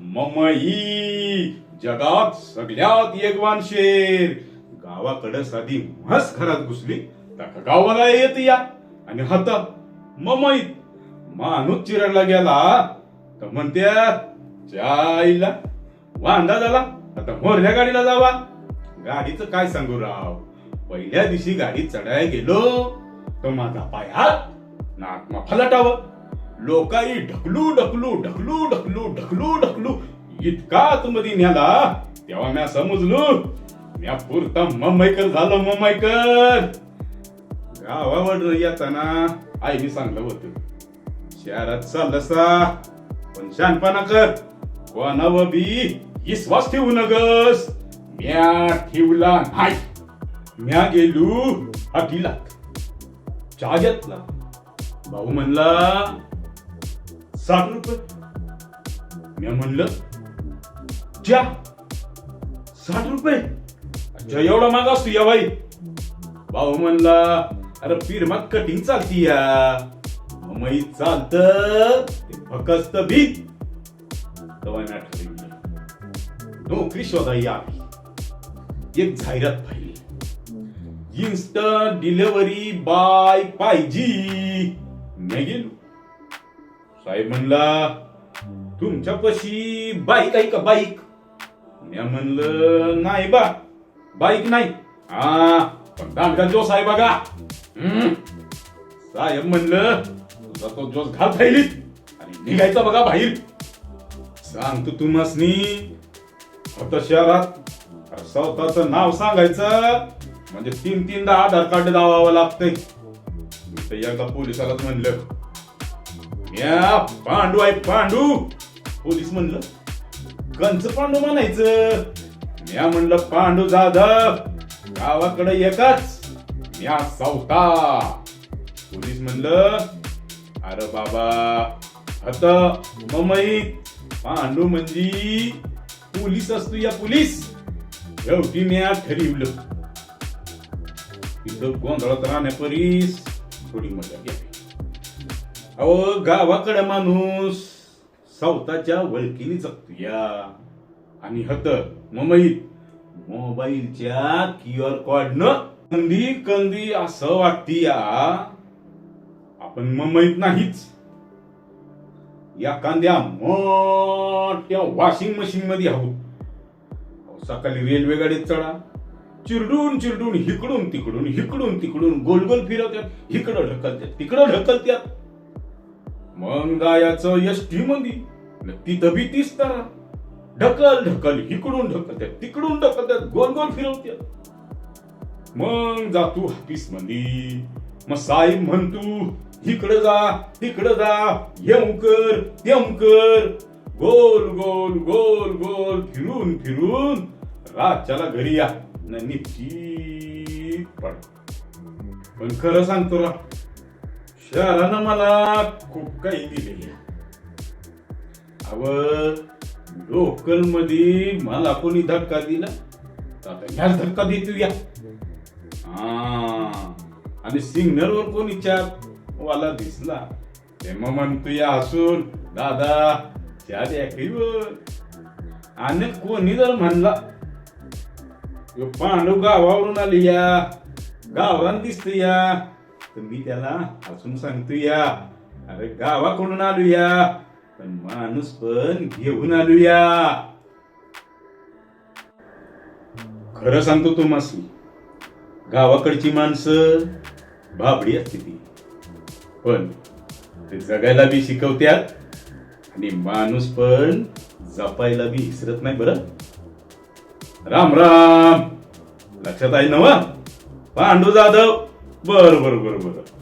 ममई. जगात सगळ्यात येगवान शेर. गावाकडं साधी म्हस घरात घुसली तर गावाला येत या. आणि हात ममईत माणूस चिरडला गेला तर म्हणत्या चायला वांदा झाला आता मोरल्या गाडीला जावा. गाडीचं काय सांगू राव? पहिल्या दिवशी गाडी चढाय गेलो तर माझा पाय हात नाक फलाटावं लोकाई ढकलू ढकलू ढकलू ढकलू ढकलू ढकलू. इतका आतमध्ये न्याला. तेव्हा म्या समजलो म्या पुरता मम्माईकर झालो मम्माईकर. गावावर येताना आईने सांगलं होत शहरात चाललसा पण शानपणा कर. कोणावर बी विश्वास ठेवू नगस. म्या ठेवला नाही. म्या गेलो हकीलात चहा घेतला भाऊ म्हणला साठ रुपये. मी म्हणलं ज्या साठ रुपये. अच्छा एवढा माग असतो या बाई. भाऊ म्हणला अरे पिरमात कटिंग चालती या. मई चालत फकस्त भीत. दवाई मी नोकरी शोधा या एक जाहिरात पाहिली. इन्स्टंट डिलिव्हरी बाय पाहिजे मी गेलो. साहेब म्हणला तुमच्यापाशी बाईक आहे का बाईक? मी म्हणलं नाही बा बाईक नाही. हा पण दांडगा जोस आहे बघा. साहेब म्हणलं तुझा तो जोस घाल थैलीत आणि निघायचा बघा बाहेर. सांगतो तुम्हासनी फक्त शहरात स्वतःच नाव सांगायचं म्हणजे तीन तीनदा आधार कार्ड दावावं लागतंय. एकदा पोलिसालाच म्हणलं या पांडू आहे पांडू. पोलीस म्हणलं कंच पांडू म्हणायचं. म्या म्हणलं पांडू जाधव गावाकडे एकच म्या सावता. पोलीस म्हणलं अरे बाबा आता ममई पांडू म्हणजे पोलीस असतो या पोलीस. शेवटी म्या ठरवलं. इथं गोंधळात राहण्यापरीस थोडी मजा घ्यावी. अहो गावाकडे माणूस सावताच्या वळकीने जगतो या आणि हत मुंबईत मोबाईलच्या क्यू आर न कंदी कंदी असं वाटती या आपण मुंबईत नाहीच. या कांद्या मोठ्या वॉशिंग मशीन मध्ये आहोत. सकाळी रेल्वे गाडीत चढा. चिरडून चिरडून हिकडून तिकडून हिकडून तिकडून गोल गोल फिरवत्यात. हिकडं ढकलत्यात तिकडं ढकलत्यात. मग गायाचं एस मंदी न तिथं बी तीच तारा. ढकल ढकल इकडून ढकलत्यात तिकडून ढकलत्यात गोल गोल फिरवत्यात मग जातो हापीसमध्ये मग साहेब म्हणतो इकडं जा तिकडं जा येऊ कर तेऊ कर. गोल गोल गोल गोल फिरून फिरून राजाला घरी या. न पड. पण खरं सांगतो रा शहरानं मला खूप काही दिलेले अव लोकलमध्ये मला कोणी धक्का दिला तर आता ह्याच धक्का देतो या हा आणि सिग्नल वर कोणी चार वाला दिसला ते मग म्हणतो या हसून दादा त्या द्याकीवर आणि कोणी जर म्हणला "यो पांडू गावावरून आली या गावरान दिसत या तर मी त्याला हसून सांगतो या अरे गावाकडून आलूया. पण माणूस पण घेऊन आलूया. खरं सांगतो तुम्हाला गावाकडची माणसं बाबडी असते ती. पण ते जगायला बी शिकवत्यात आणि माणूस पण जपायला बी विसरत नाही बरं. राम राम. लक्षात आहे नवा पांडू जाधव. बरं बरं बरं बरं.